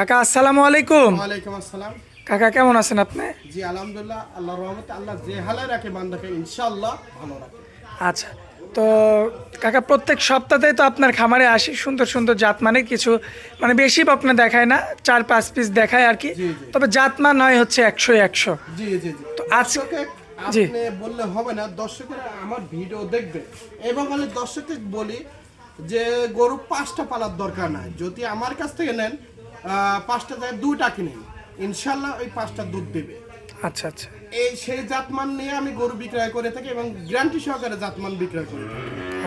কাকা আসসালামু আলাইকুম। ওয়ালাইকুম আসসালাম। কাকা কেমন আছেন আপনি? জি আলহামদুলিল্লাহ আল্লাহ রহমতে আল্লাহ যে হালে রাখে বান্দাকে ইনশাআল্লাহ ভালো রাখে। আচ্ছা তো কাকা প্রত্যেক সপ্তাহে তো আপনার খামারে আসি সুন্দর সুন্দর জাত জাতমানের কিছু মানে বেশি বকনা দেখায় না চার পাঁচ পিস দেখায় আর কি। তবে জাতমান হয় হচ্ছে একশো একশো। জি জি জি। তো আজকে জি। আপনি বললে হবে না দর্শকেরা আমার ভিডিও দেখবে। এবং আমি দর্শককে বলি যে গরু পাঁচটা পালার দরকার নাই। যদি আমার কাছ থেকে নেন পাঁচটা জায়গায় দুইটা কিনেন ইনশাল্লাহ ওই পাঁচটা দুধ দেবে। আচ্ছা আচ্ছা। এই সেই জাতমান নিয়ে আমি গরু বিক্রয় করে থাকি এবং গ্যারান্টি সহকারে জাতমান বিক্রয় করে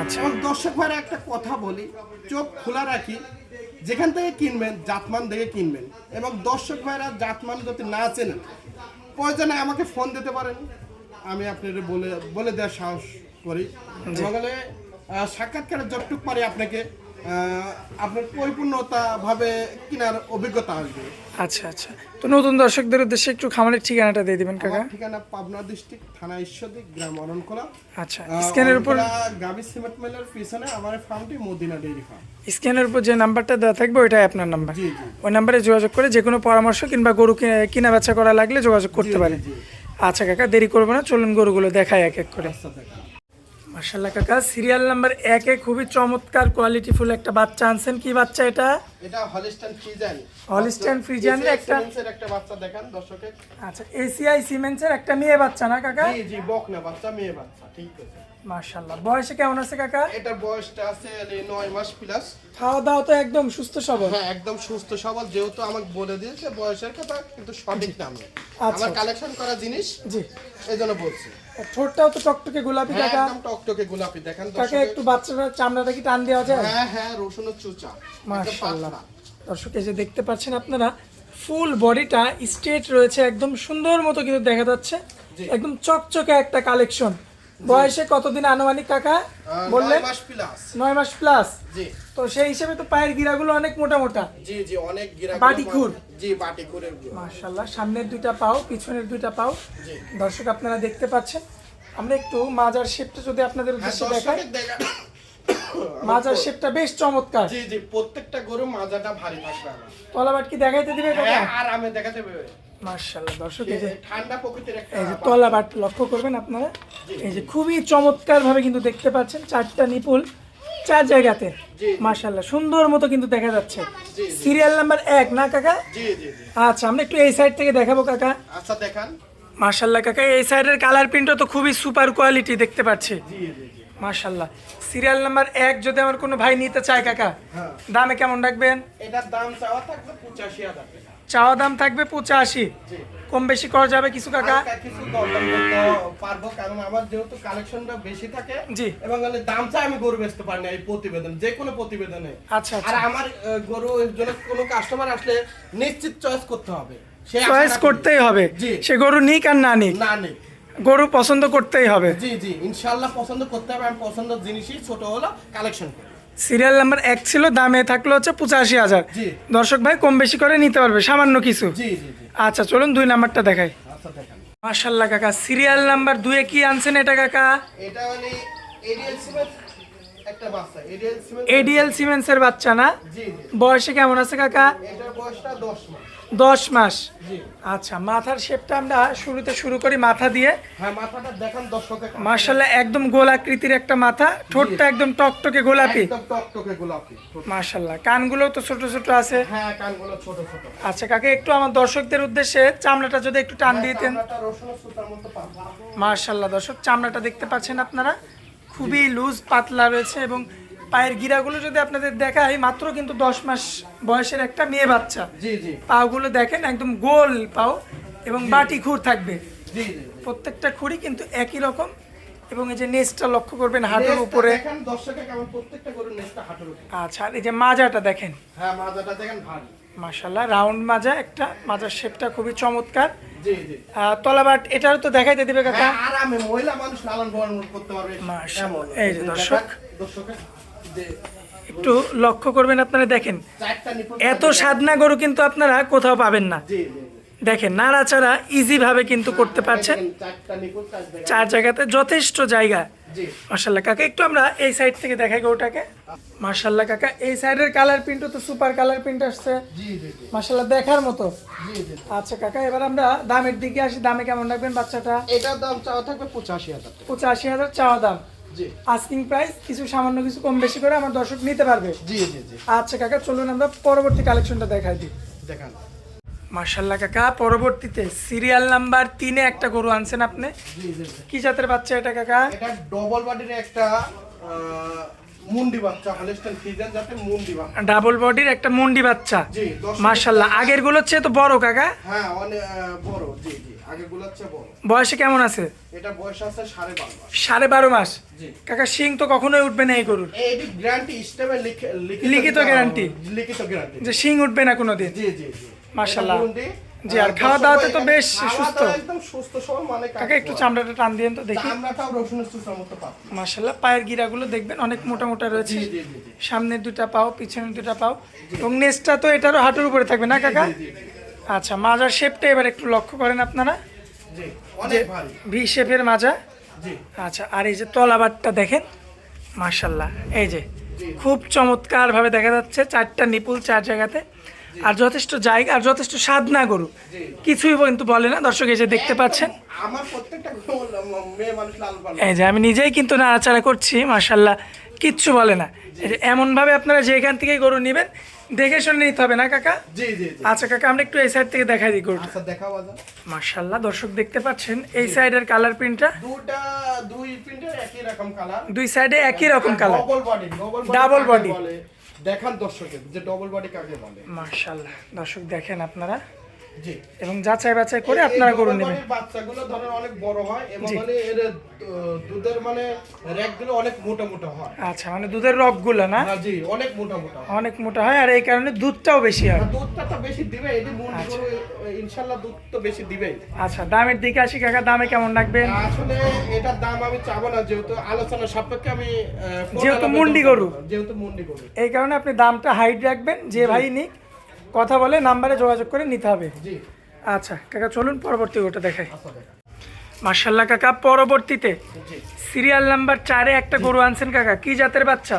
আচ্ছা। এবং দর্শক ভাইরা একটা কথা বলি চোখ খোলা রাখি যেখান থেকে কিনবেন জাতমান দেখে কিনবেন। এবং দর্শক ভাইরা জাতমান যদি না চেনেন প্রয়োজনে আমাকে ফোন দিতে পারেন। আমি আপনার বলে বলে দেওয়ার সাহস করি। সাক্ষাৎকারে যতটুক পারি আপনাকে। আপনার পরিপূর্ণতা ভাবে কেনার অভিজ্ঞতা আসবে। আচ্ছা আচ্ছা। তো নতুন দর্শকদের উদ্দেশ্যে একটু খামারের ঠিকানাটা দিয়ে দিবেন কাকা। ঠিকানা পাবনা ডিস্ট্রিক্ট থানা ঈশ্বরদী গ্রাম অরণকোলা আচ্ছা স্ক্যানের উপর গাবি সিমেন্ট মিলের পিছনে আমার ফার্মটি মদিনা ডেইরি ফার্ম স্ক্যানের উপর যে নাম্বারটা দেওয়া থাকবে ওইটাই আপনার নাম্বার। ওই নাম্বারে যোগাযোগ করে যে কোনো পরামর্শ কিংবা গরু কিনে- বেচা করা লাগলে যোগাযোগ করতে পারেন। আচ্ছা কাকা দেরি করব না চলুন গরুগুলো দেখাই এক এক করে। আচ্ছা মার্শাল্লাহ কাকা। সিরিয়াল নাম্বার একে খুবই চমৎকার কোয়ালিটিফুল একটা বাচ্চা আনছেন। কি বাচ্চা এটা? এটা হলিস্টান ফ্রিজান হলিস্টাইন ফ্রিজিয়ানের একটা- সিমেন্সের একটা বাচ্চা দেখান দর্শকে আচ্ছা এসিআই সিমেন্টসের একটা মেয়ে বাচ্চা না কাকা? জি জি বক না বাচ্চা মেয়ে বাচ্চা ঠিক আছে। মার্শাল্লাহ বয়সে কেমন আছে কাকা? এটার বয়সটা আছে এই মাস প্লাস খাওয়া দাওয়া তো একদম সুস্থ সবল। হ্যাঁ একদম সুস্থ সবল। যেহেতু আমাকে বলে দিয়েছে বয়সের কথা কিন্তু সঠিক নামে আচ্ছা। আমার কালেকশন করা জিনিস জি। এই জন্য বলছি ঠোঁটটাও তো টকটকে গোলাপি হ্যাঁ কাকা। একদম টকটকে গোলাপি দেখেন কাকে একটু বাচ্চাটার চামড়াটা কি টান দেওয়া যায়? হ্যাঁ হ্যাঁ রসুন চুচা। পাতলা। দর্শক এই যে দেখতে পাচ্ছেন আপনারা ফুল বডিটা স্ট্রেট রয়েছে একদম সুন্দর মতো কিন্তু দেখা যাচ্ছে। একদম চকচকে একটা কালেকশন বয়সে কতদিন আনুমানিক কাকা? বললেন নয় মাস প্লাস নয় মাস প্লাস জি। তো সেই হিসেবে তো পায়ের গিরাগুলো অনেক মোটা মোটা। জি জি অনেক গিরা বাটিখুর। জি। মার্শাল্লাহ সামনের দুইটা পাও পিছনের দুইটা পাও। জি। দর্শক আপনারা দেখতে পাচ্ছেন। আমরা একটু মাজার শেপটা যদি আপনাদের হ্যাঁ উদ্দেশ্যে দেখাই। মাজার শেপটা বেশ চমৎকার। জি জি প্রত্যেকটা গরু মাজাটা ভারী থাকবে তলাবাট কি দেখাইতে দিবে কাকা হ্যাঁ আর আমি দেখাতে পারবে মার্শাল্লাহ দর্শক এই যে ঠান্ডা প্রকৃতির একটা এই যে তলা বাট লক্ষ্য করবেন আপনারা। এই যে খুবই চমৎকার ভাবে কিন্তু দেখতে পাচ্ছেন চারটা নিপুল চার জায়গাতে। জি। মার্শাল্লাহ সুন্দর মতো কিন্তু দেখা যাচ্ছে। সিরিয়াল নাম্বার এক না কাকা? আচ্ছা আমরা একটু এই সাইড থেকে দেখাবো কাকা। আচ্ছা দেখান। মার্শাল্লাহ কাকা এই সাইডের কালার প্রিন্টও তো খুবই সুপার কোয়ালিটি দেখতে পাচ্ছি। জি সিরিয়াল নাম্বার এক যদি আমার কোনো ভাই নিতে চায় কাকা হ্যাঁ। দামে কেমন রাখবেন? এটার দাম চাওয়া থাকবে পঁচাশি হাজার চাওয়া দাম থাকবে পঁচাশি। কম বেশি করা যাবে কিছু কাকা? কিছু পারব কারণ আমার যেহেতু কালেকশনটা বেশি থাকে জি। এবং দাম চাই আমি গরু বেচতে পারি না এই প্রতিবেদন যে কোনো প্রতিবেদনে। আচ্ছা আর আচ্ছা আমার আহ, গরুর জন্য কোনো কাস্টমার আসলে নিশ্চিত চয়েস করতে হবে। সে চয়েস করতেই হবে। সে গরু নিক আর না নিক। না নেই গরু পছন্দ করতেই হবে। জি জি ইনশাআল্লাহ পছন্দ করতে হবে। আমি পছন্দের জিনিসই ছোট হলো কালেকশন করি। সিরিয়াল নাম্বার এক ছিল দামে থাকল হচ্ছে পঁচাশি হাজার। দর্শক ভাই কম বেশি করে নিতে পারবে সামান্য কিছু। আচ্ছা চলুন দুই নাম্বারটা দেখাই। আচ্ছা মার্শাল্লাহ কাকা সিরিয়াল নাম্বার দুয়ে কি আনছেন এটা কাকা? এটা মানে একটা বাচ্চা এডিএল সিমেন্সের বাচ্চা। না? জি বয়সে কেমন আছে কাকা? এটার বয়সটা দশ মাস। দশ মাস। আচ্ছা মাথার শেপটা আমরা শুরুতে শুরু করি মাথা দিয়ে। হ্যাঁ। মার্শাল্লাহ একদম গোল আকৃতির একটা মাথা। ঠোঁটটা একদম টকটকে গোলাপি। মার্শাল্লাহ কানগুলো তো ছোট ছোট আছে। হ্যাঁ আচ্ছা কাকে একটু আমার দর্শকদের উদ্দেশ্যে চামড়াটা যদি একটু টান দিয়ে দিতেন মার্শাল্লাহ দর্শক চামড়াটা দেখতে পাচ্ছেন আপনারা? খুবই লুজ পাতলা রয়েছে এবং পায়ের গিরাগুলো যদি আপনাদের দেখাই মাত্র কিন্তু দশ মাস বয়সের একটা মেয়ে বাচ্চা। পাগুলো দেখেন একদম গোল পাও এবং বাটি খুর থাকবে। প্রত্যেকটা খুঁড়ি কিন্তু একই রকম এবং এই যে নেসটা লক্ষ্য করবেন হাঁটুর উপরে। আচ্ছা এই যে মাজাটা দেখেন। হ্যাঁ মাজাটা দেখেন ভারী। মাশাল্লাহ রাউন্ড মাজা একটা মাজার শেপটা খুবই চমৎকার তলাবাট এটারও তো দেখাইতে দিবে কাকা হ্যাঁ আরামে মহিলা মানুষ লালন পালন করতে পারবে। এই যে দর্শক। একটু লক্ষ্য করবেন আপনারা দেখেন এত সাধনা গরু কিন্তু আপনারা কোথাও পাবেন না। দেখেন নাড়াচাড়া ইজিভাবে কিন্তু করতে পারছেন। চার জায়গাতে যথেষ্ট জায়গা। মার্শাল্লাহ কাকা একটু আমরা এই সাইড থেকে দেখাই ওটাকে। মার্শাল্লাহ কাকা এই সাইডের কালার প্রিন্টও তো সুপার কালার প্রিন্ট আসছে। মার্শাল্লাহ দেখার মতো। আচ্ছা কাকা এবার আমরা দামের দিকে আসি। দামে কেমন রাখবেন বাচ্চাটা? এটার দাম চাওয়া থাকবে পঁচাশি হাজার পঁচাশি হাজার চাওয়া দাম। আস্কিং প্রাইস কিছু সামান্য কিছু কম বেশি করে আমার দর্শক নিতে পারবে। জি জি জি। আচ্ছা কাকা চলুন আমরা পরবর্তী কালেকশনটা দেখাই দিই। দেখান। মার্শাল্লাহ কাকা পরবর্তীতে সিরিয়াল নাম্বার তিনে একটা গরু আনছেন আপনি? কি জাতের বাচ্চা এটা কাকা? এটা ডবল বডির একটা মুন্ডি বাচ্চা যাতে মুন্ডি বাচ্চা। ডাবল বডির একটা মুন্ডি বাচ্চা। জি মার্শাল্লাহ আগেরগুলোর চেয়ে তো বড় কাকা? হ্যাঁ অনেক বড় জি জি। আগে গুলাচ্ছে বড়। বয়সে কেমন আছে? এটা বয়স আছে সাড়ে বারো মাস। সাড়ে বারো মাস? জি। কাকা শিং তো কখনোই উঠবে না এই গরুর। এটি গ্যারান্টি স্টেপে লিখিত guarantee? লিখিত গ্যারান্টি যে শিং উঠবে না কোনোদিন। জি জি জি। মাশাআল্লাহ। জি, আর খাওয়া দাওয়াতে তো বেশ সুস্থ। একদম সুস্থ সবল মানে কাকা একটু চামড়াটা টান দিয়ে তো দেখি। চামড়াটাও রসুনের সুস্থর মতো পাবো মার্শাল্লাহ পায়ের গিরাগুলো দেখবেন অনেক মোটা মোটা রয়েছে। সামনের দুটা পাও পিছনের দুটা পাও। এবং নেসটা তো এটারও হাঁটুর উপরে থাকবে না কাকা। আচ্ছা মাজার শেপটা এবার একটু লক্ষ্য করেন আপনারা। ভি শেপের মাজা। আচ্ছা আর এই যে তলাবারটা দেখেন মার্শাল্লাহ এই যে খুব চমৎকার ভাবে দেখা যাচ্ছে চারটা নিপুল চার জায়গাতে। আর যথেষ্ট জায়গা আর যথেষ্ট স্বাদ সাধনা গরু। কিছুই কিন্তু বলে না দর্শক এই যে দেখতে পাচ্ছেন। গরু এই যে আমি নিজেই কিন্তু নাড়াচাড়া করছি মার্শাল্লাহ কিচ্ছু বলে না। এই যে এমনভাবে আপনারা যেখান থেকে গরু নেবেন দেখে শুনে নিতে হবে না কাকা? জি জি জি। আচ্ছা কাকা আমরা একটু এই সাইড থেকে দেখাই দিই গরুটা। আচ্ছা দেখা মার্শাল্লাহ দর্শক দেখতে পাচ্ছেন এই সাইডের কালার প্রিন্টটা দুটা দুই প্রিন্টের একই রকম কালার দুই সাইডে একই রকম কালার ডাবল বডি ডবল দেখান দর্শকের যে ডবল বডি কাকে বলে? মার্শাল্লাহ দর্শক দেখেন আপনারা। এবং যাচাই বাছাই করে আপনারা এই গরু নেবেন। বাচ্চাগুলো ধরেন অনেক বড় হয় এবং মানে এর দুধের মানে র্যাকগুলো অনেক মোটা মোটা হয়। আচ্ছা মানে দুধের না? হ্যাঁ, জি অনেক মোটা মোটা অনেক মোটা হয় আর এই কারণে দুধটাও বেশি হয়। দুধটা তো বেশি দিবে এটি মুন্ডি গরু ইনশাল্লাহ দুধ তো বেশি দিবেই। আচ্ছা দামের দিকে আসি কাকা দামে কেমন রাখবেন আসলে এটার দাম আমি চাবো না যেহেতু আলোচনা সাপেক্ষে আমি যেহেতু মুন্ডি গরু। যেহেতু মুন্ডি গরু। এই কারণে আপনি দামটা হাইট রাখবেন যে ভাই নিক কথা বলে নাম্বারে যোগাযোগ করে নিতে হবে। আচ্ছা কাকা চলুন পরবর্তী ওটা দেখাই। মার্শাল্লা মার্শাল্লাহ কাকা পরবর্তীতে সিরিয়াল নাম্বার চারে একটা গরু আনছেন কাকা কি জাতের বাচ্চা?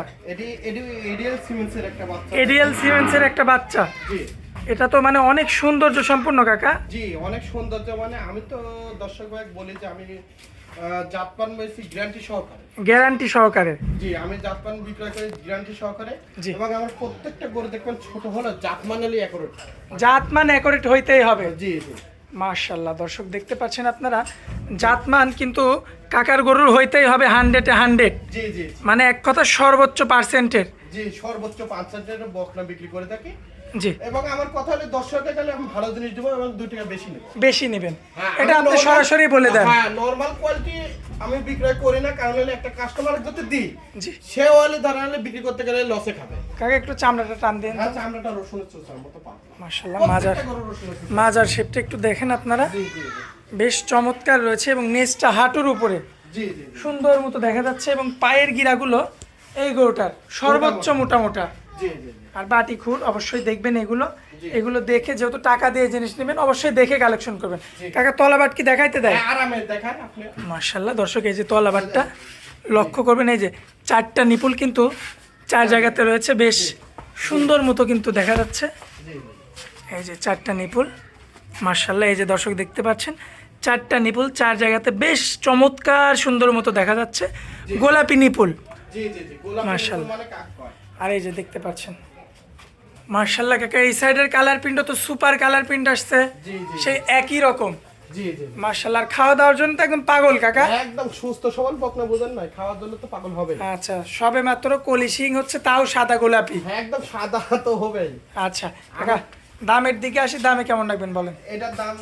এডিএল সিমেন্সের একটা বাচ্চা। এটা তো মানে অনেক সৌন্দর্য সম্পূর্ণ কাকা। জি অনেক সৌন্দর্য মানে আমি তো দর্শক ভাই বলি যে আমি আহ, জাতপান বেশি গ্যারান্টি সহকারে। গ্যারান্টি সহকারে। জি আমি জাতপান বিক্রয় করি গ্যারান্টি সহকারে জি। এবং আমার প্রত্যেকটা গরু দেখবেন ছোট হলো জাতমান হলে একরোট জাতমান অ্যাকোরেট হইতেই হবে। জি জি। মার্শাল্লাহ দর্শক দেখতে পাচ্ছেন আপনারা জাতমান কিন্তু কাকার গরুর হইতেই হবে হান্ড্রেডে হান্ড্রেড জি জি জি। মানে এক কথা সর্বোচ্চ পার্সেন্টের জি সর্বোচ্চ হাজার বকনা বিক্রি করে থাকি। জি। এবং আমার কথা হলে দর্শকে গেলে আমি ভালো জিনিস দেবো এবং দু টাকা বেশি নেব। বেশি নেবেন। হ্যাঁ, এটা আপনি সরাসরি বলে দেন। হ্যাঁ নর্মাল কোয়ালিটি আমি বিক্রয় করি না কারণ হলে একটা কাস্টমার যদি দিই জি। সে হলে হলে বিক্রি করতে গেলে লসে খাবে। কাকা একটু চামড়াটা টান দেন আচ্ছা আমরাটা রসুনের চোষার মতো পাবো মার্শাল্লাহ মাজার। মাজার শেপটা একটু দেখেন আপনারা। বেশ চমৎকার রয়েছে এবং নেজটা হাঁটুর উপরে। জি জি সুন্দর মতো দেখা যাচ্ছে এবং পায়ের গিরাগুলো এই গরুটার সর্বোচ্চ মোটা মোটা আর বাটি খুর অবশ্যই দেখবেন এগুলো। এগুলো দেখে যেহেতু টাকা দিয়ে জিনিস নেবেন অবশ্যই দেখে কালেকশন করবেন। কাকা তলাবাট কি দেখাইতে দেয়? হ্যাঁ, আরামে দেখান আপনি। মার্শাল্লাহ দর্শক এই যে তলাবাটটা লক্ষ্য করবেন এই যে চারটা নিপুল কিন্তু চার জায়গাতে রয়েছে বেশ সুন্দর মতো কিন্তু দেখা যাচ্ছে। এই যে চারটা নিপুল মার্শাল্লাহ এই যে দর্শক দেখতে পাচ্ছেন চারটা নিপুল চার জায়গাতে বেশ চমৎকার সুন্দর মতো দেখা যাচ্ছে। গোলাপি নিপুল। জি আর এই যে দেখতে পাচ্ছেন। মার্শাল্লাহ কাকা এই সাইডের কালার প্রিন্টও তো সুপার কালার প্রিন্ট আসছে। সেই একই রকম। মার্শাল্লাহ খাওয়া দাওয়ার জন্য তো একদম পাগল কাকা। একদম সুস্থ সবল বকনা বোঝেন না খাওয়ার জন্য তো পাগল হবে আচ্ছা সবে মাত্র কলিশিং হচ্ছে তাও সাদা গোলাপি। হ্যাঁ একদম সাদা তো হবেই। আচ্ছা কাকা দামের দিকে আসি দামে কেমন রাখবেন বলেন? এটার দাম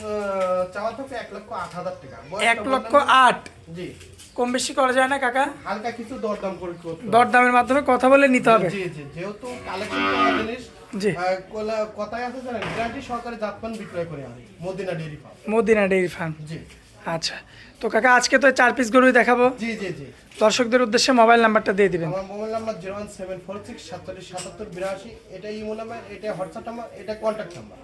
চাওয়া থাকে এক লক্ষ আট হাজার টাকা। এক লক্ষ আট? জি। কম বেশি করা যায় না কাকা? হালকা কিছু দরদাম করে দর দামের দরদামের মাধ্যমে কথা বলে নিতে হবে। জি জি যেহেতু কালেকশন করা জিনিস জি। কথায় আছে জানেন গ্যারান্টি সহকারে জাতপান বিক্রয় করে আমি Madina dairy farm. Madina dairy farm. জি। আচ্ছা। তো কাকা আজকে তো চার পিস গরুই দেখাবো। জি জি জি। দর্শকদের উদ্দেশ্যে মোবাইল নাম্বারটা দিয়ে দিবেন। আমার mobile number zero one seven four six সাতচল্লিশ সাতাত্তর বিরাশি এটা ইমো নাম্বার এটা হোয়াটসঅ্যাপ নাম্বার এটা কন্ট্যাক্ট নাম্বার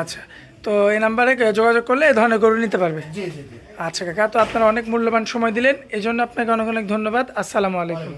আচ্ছা। তো এই নাম্বারে যোগাযোগ করলে এই ধরনের গরু নিতে পারবে। জি জি জি। আচ্ছা কাকা তো আপনারা অনেক মূল্যবান সময় দিলেন এই জন্য আপনাকে অনেক অনেক ধন্যবাদ। আসসালামু আলাইকুম।